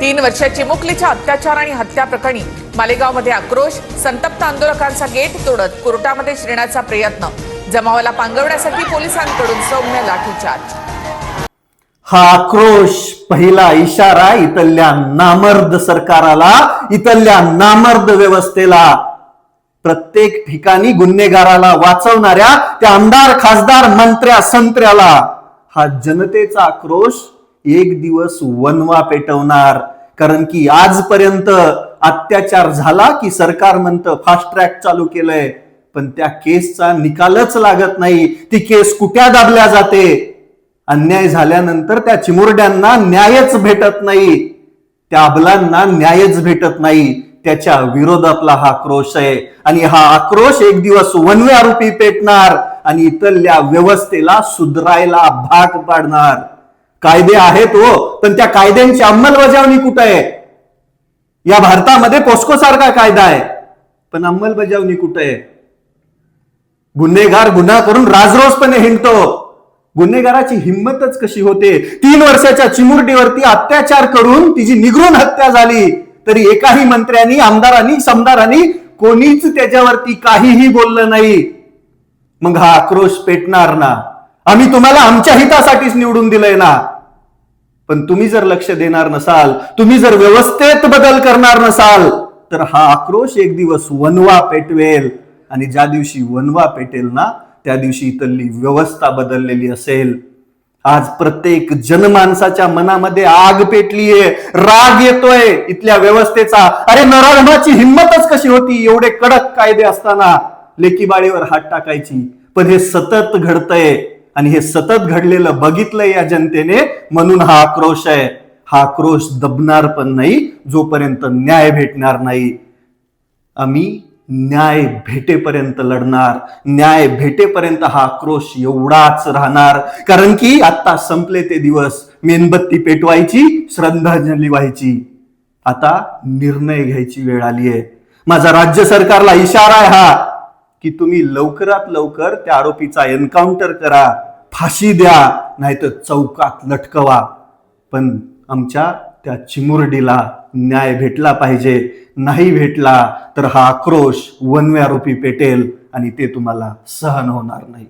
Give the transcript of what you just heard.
तीन वर्षाची मुकलीच्या अत्याचार आणि हत्या प्रकरणी मालेगावमध्ये आक्रोश संतप्त आंदोलकांचा गेट तोडत कोर्टामध्ये शिरण्याचा प्रयत्न. जमावाला पांगवण्यासाठी पोलिसांकडून सौम्य लाठीचार्ज. हा आक्रोश पहिला इशारा इथल्या नामर्द सरकाराला इथल्या नामर्द व्यवस्थेला. प्रत्येक ठिकाणी गुन्हेगाराला वाचवणाऱ्या त्या आमदार खासदार मंत्र्या संत्र्याला. हा जनतेचा आक्रोश एक दिवस वनवा पेटवणार. कारण की आजपर्यंत अत्याचार झाला की सरकार म्हणतं फास्ट ट्रॅक चालू केलंय. पण त्या केसचा निकालच लागत नाही. ती केस कुठ्या दाबल्या जाते? अन्याय झाल्यानंतर त्या चिमुरड्यांना न्यायच भेटत नाही. त्या अबलांना न्यायच भेटत नाही. त्याच्या विरोधातला हा आक्रोश आहे. आणि हा आक्रोश एक दिवस वनवे आरोपी पेटणार आणि इथल्या व्यवस्थेला सुधरायला भाग पाडणार. कायदे आहेत हो पण त्या कायद्यांची अंमलबजावणी कुठं आहे? या भारतामध्ये पोस्को सारखा कायदा आहे पण अंमलबजावणी कुठं आहे? गुन्हेगार गुन्हा करून राजरोसपणे हिंडतो. गुन्हेगाराची हिंमतच कशी होते? तीन वर्षाच्या चिमुरडीवरती अत्याचार करून तिची निगरून हत्या झाली. तरी एकाही मंत्र्यांनी आमदारांनी समदारांनी कोणीच त्याच्यावरती काहीही बोललं नाही. मग हा आक्रोश पेटणार ना? आम्ही तुम्हाला आमच्या हितासाठीच निवडून दिलंय ना? पण तुम्ही जर लक्ष देणार नसाल तुम्ही जर व्यवस्थेत बदल करणार नसाल तर हा आक्रोश एक दिवस वनवा पेटवेल. आणि ज्या दिवशी वनवा पेटेल ना त्या दिवशी इथली व्यवस्था बदललेली असेल. आज प्रत्येक जनमानसाच्या मनामध्ये आग पेटलीये राग येतोय इथल्या व्यवस्थेचा. अरे नराधमाची हिंमतच कशी होती एवढे कडक कायदे असताना? लेकीबाळीवर हात टाकायची. पण हे सतत घडतंय. आणि हे सतत घडलेलं बघितलंय या जनतेने म्हणून हा आक्रोश आहे. हा आक्रोश दबणार पण नाही जोपर्यंत न्याय भेटणार नाही. आम्ही न्याय भेटेपर्यंत लढणार न्याय भेटेपर्यंत हा आक्रोश एवढाच राहणार. कारण की आता संपले ते दिवस मेणबत्ती पेटवायची श्रद्धांजली व्हायची आता निर्णय घ्यायची वेळ आली आहे. माझा राज्य सरकारला इशारा आहे हा की तुम्ही लवकरात लवकर त्या आरोपीचा एन्काउंटर करा. फाशी द्या नाहीतर चौकात लटकवा. पण आमच्या त्या चिमुरडीला न्याय भेटला पाहिजे नाही भेटला तर हा आक्रोश वनव्यारोपी पेटेल आणि ते तुम्हाला सहन होणार नाही.